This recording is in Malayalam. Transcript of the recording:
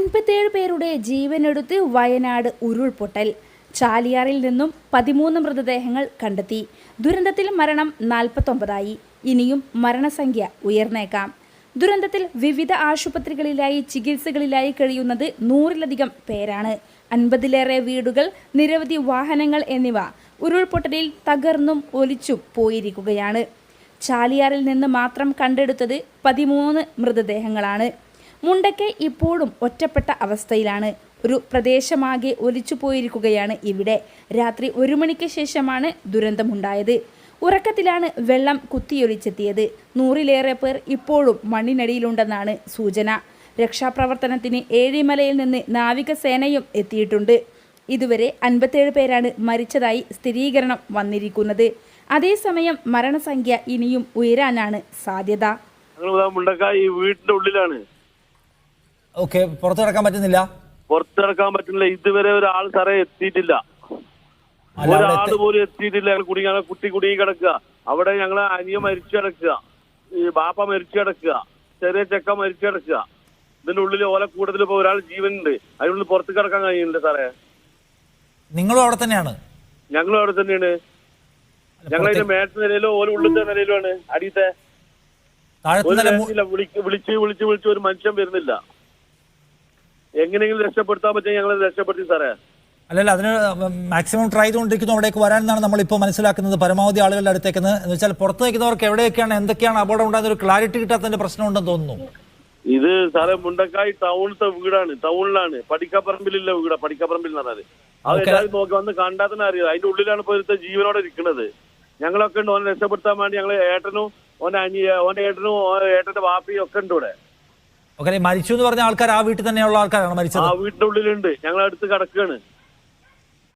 അൻപത്തേഴ് പേരുടെ ജീവനെടുത്ത് വയനാട് ഉരുൾപൊട്ടൽ. ചാലിയാറിൽ നിന്നും പതിമൂന്ന് മൃതദേഹങ്ങൾ കണ്ടെത്തി. ദുരന്തത്തിൽ മരണം നാൽപ്പത്തൊമ്പതായി. ഇനിയും മരണസംഖ്യ ഉയർന്നേക്കാം. ദുരന്തത്തിൽ വിവിധ ആശുപത്രികളിലായി ചികിത്സകളിലായി കഴിയുന്നത് നൂറിലധികം പേരാണ്. അൻപതിലേറെ വീടുകൾ നിരവധി വാഹനങ്ങൾ എന്നിവ ഉരുൾപൊട്ടലിൽ തകർന്നും ഒലിച്ചും പോയിരിക്കുകയാണ്. ചാലിയാറിൽ നിന്ന് മാത്രം കണ്ടെടുത്തത് പതിമൂന്ന് മൃതദേഹങ്ങളാണ്. മുണ്ടക്കെ ഇപ്പോഴും ഒറ്റപ്പെട്ട അവസ്ഥയിലാണ്. ഒരു പ്രദേശമാകെ ഒലിച്ചു പോയിരിക്കുകയാണ് ഇവിടെ. രാത്രി ഒരു മണിക്ക് ശേഷമാണ് ദുരന്തമുണ്ടായത്. ഉറക്കത്തിലാണ് വെള്ളം കുത്തിയൊലിച്ചെത്തിയത്. നൂറിലേറെ പേർ ഇപ്പോഴും മണ്ണിനടിയിലുണ്ടെന്നാണ് സൂചന. രക്ഷാപ്രവർത്തനത്തിന് ഏഴിമലയിൽ നിന്ന് നാവികസേനയും എത്തിയിട്ടുണ്ട്. ഇതുവരെ അൻപത്തേഴ് പേരാണ് മരിച്ചതായി സ്ഥിരീകരണം വന്നിരിക്കുന്നത്. അതേസമയം മരണസംഖ്യ ഇനിയും ഉയരാനാണ് സാധ്യത. ഈ വീടിന്റെ ഉള്ളിലാണ്. ഓക്കെ പുറത്തു കിടക്കാൻ പറ്റുന്നില്ല? പുറത്തിറക്കാൻ പറ്റുന്നില്ല. ഇതുവരെ ഒരാൾ സാറേ എത്തിയിട്ടില്ല. അല്ല, അവിടെ ഒരാൾ പോലും എത്തിയിട്ടില്ല. ഞങ്ങൾ കുടുങ്ങി ഞങ്ങൾ കുട്ടി കുടുങ്ങി കിടക്കുക. അവിടെ ഞങ്ങളെ അനിയ മരിച്ചു കിടക്കുക. ഈ ബാപ്പ മരിച്ചു കിടക്കുക. ചെറിയ ചെക്ക മരിച്ചു കിടക്കുക. ഇതിന്റെ ഉള്ളിൽ ഓല കൂടുതൽ ഇപ്പൊ ഒരാൾ ജീവനുണ്ട്. അതിനുള്ളിൽ പുറത്ത് കിടക്കാൻ കഴിയുന്നുണ്ട് സാറേ. നിങ്ങളും അവിടെ തന്നെയാണ്? ഞങ്ങളും അവിടെ തന്നെയാണ്. ഞങ്ങൾ അതിന്റെ മേട്ട നിലയിലോ ഓല ഉള്ളിലത്തെ നിലയിലോ ആണ് അടിയത്തെ. താഴത്തെ ഒരു നില മു- രക്ഷയില്ല. വിളിച്ച് വിളിച്ച് വിളിച്ച് വിളിച്ച് ഒരു മനുഷ്യൻ വരുന്നില്ല. എങ്ങനെയെങ്കിലും രക്ഷപ്പെടുത്താൻ പറ്റും ഞങ്ങൾ രക്ഷപ്പെടുത്തി സാറേ. അല്ലല്ല അതിന് മാക്സിമം ട്രൈ ചെയ്തുകൊണ്ടിരിക്കുന്നു അവിടേക്ക് വരാനെന്നാണ് നമ്മളിപ്പോൾ മനസ്സിലാക്കുന്നത്. പരമാവധി ആളുകളുടെ അടുത്തേക്ക് എന്ന് വെച്ചാൽ പുറത്ത് നിൽക്കുന്നവർക്ക് എവിടെയൊക്കെയാണ് എന്തൊക്കെയാണ് അപകടം ഉണ്ടാകുന്ന ഒരു ക്ലാരിറ്റി കിട്ടാത്തതിന്റെ പ്രശ്നമുണ്ടെന്ന് തോന്നുന്നു. ഇത് സാറേ മുണ്ടക്കായി ടൗണിലത്തെ വീടാണ് ടൗണിലാണ്. പടിക്കപ്പറമ്പിലുള്ള വീടാ പടിക്കപ്പറമ്പിൽ പറഞ്ഞാൽ. അത് എല്ലാവരും നോക്കി വന്ന് കണ്ടാത്തന്നെ അറിയാം. അതിന്റെ ഉള്ളിലാണ് ഇപ്പൊ ഇവിടുത്തെ ജീവനോടെ ഇരിക്കുന്നത് ഞങ്ങളൊക്കെ ഉണ്ട് ഓനെ രക്ഷപ്പെടുത്താൻ വേണ്ടി ഞങ്ങൾ ഏട്ടനും ഓന്റെ അനിയ ഓന്റെ ഏട്ടനും ഏട്ടന്റെ വാപ്പിയും ഒക്കെ ഉണ്ട് ഇവിടെ. ഓക്കെ മരിച്ചു എന്ന് പറഞ്ഞ ആൾക്കാർ ആ വീട്ടിൽ തന്നെയുള്ള ആൾക്കാരാണ് ആ മരിച്ചത്? വീടിന്റെ ഉള്ളിലുണ്ട് ഞങ്ങൾ അടുത്ത് കിടക്കുകയാണ്.